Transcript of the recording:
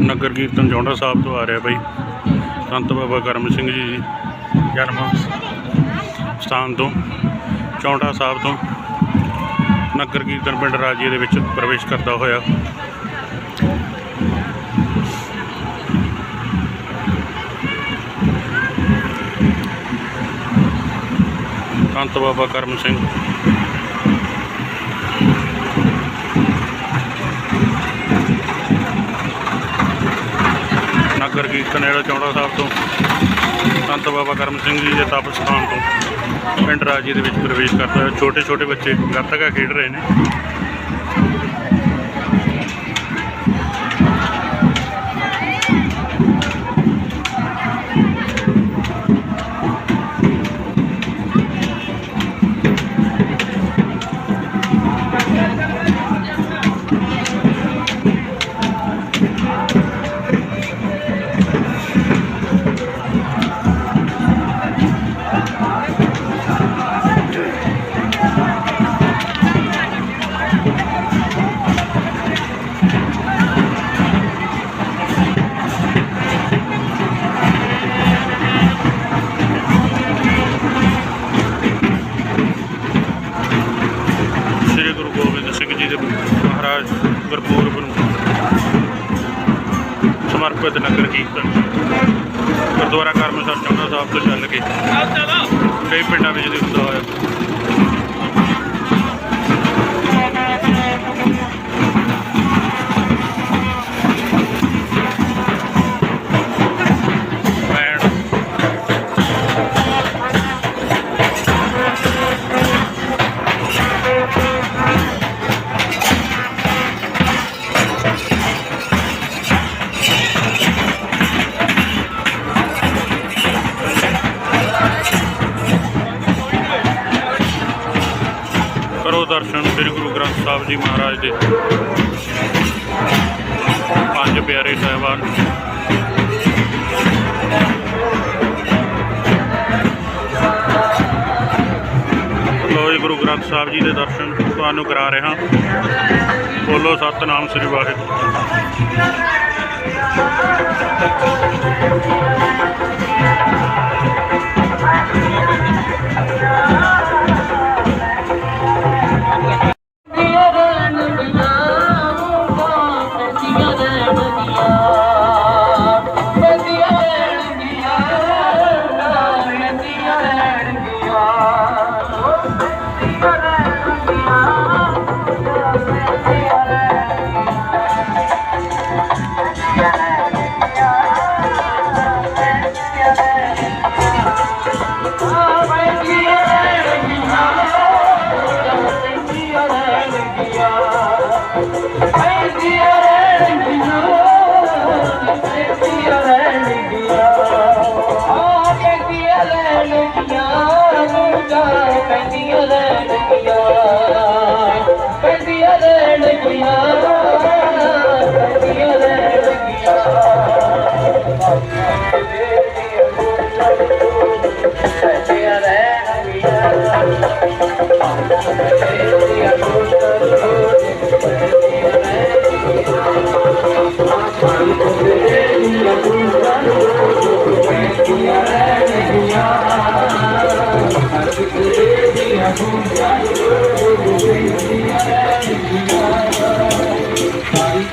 ਨਗਰ ਕੀਰਤਨ ਜੌਂਡਾ ਸਾਹਿਬ ਤੋਂ ਆ ਰਿਹਾ ਬਾਈ। ਸੰਤ ਬਾਬਾ ਕਰਮ ਸਿੰਘ ਜੀ ਦੀ ਜਨਮ ਸਥਾਨ ਤੋਂ ਚੌਂਡਾ ਸਾਹਿਬ ਤੋਂ ਨਗਰ ਕੀਰਤਨ ਪਿੰਡ ਰਾਜੀਏ ਦੇ ਵਿੱਚ ਪ੍ਰਵੇਸ਼ ਕਰਦਾ ਹੋਇਆ। ਸੰਤ ਬਾਬਾ ਕਰਮ ਸਿੰਘ ਨਗਰ ਕੀਰਤਨ ਜਿਹੜਾ ਚੌਂੜਾ ਸਾਹਿਬ ਤੋਂ, ਸੰਤ ਬਾਬਾ ਕਰਮ ਸਿੰਘ ਜੀ ਦੇ ਤਪ ਸਥਾਨ ਤੋਂ, ਪਿੰਡ ਰਾਜੀ ਦੇ ਵਿੱਚ ਪ੍ਰਵੇਸ਼ ਕਰਦਾ ਹੈ ਛੋਟੇ ਛੋਟੇ ਬੱਚੇ ਗੱਤਕਾ ਖੇਡ ਰਹੇ ਨੇ। ਗੁਰਪੁਰਬ ਨੂੰ ਸਮਰਪਿਤ ਨਗਰ ਕੀਰਤਨ ਗੁਰਦੁਆਰਾ ਕਰਮਸਰ ਚੌਂਦਾ ਸਾਹਿਬ ਤੋਂ ਚੱਲ ਕੇ ਕਈ ਪਿੰਡਾਂ ਵਿੱਚ ਦੀ ਹੁੰਦਾ ਹੋਇਆ। ਕਰੋ ਦਰਸ਼ਨ ਸ੍ਰੀ ਗੁਰੂ ਗ੍ਰੰਥ ਸਾਹਿਬ ਜੀ ਮਹਾਰਾਜ ਦੇ। ਪੰਜ ਪਿਆਰੇ ਸਾਹਿਬਾਨ। ਲੋ ਜੀ, ਗੁਰੂ ਗ੍ਰੰਥ ਸਾਹਿਬ ਜੀ ਦੇ ਦਰਸ਼ਨ ਤੁਹਾਨੂੰ ਕਰਾ ਰਿਹਾ ਬੋਲੋ ਸਤਨਾਮ ਸ੍ਰੀ ਵਾਹਿਗੁਰੂ।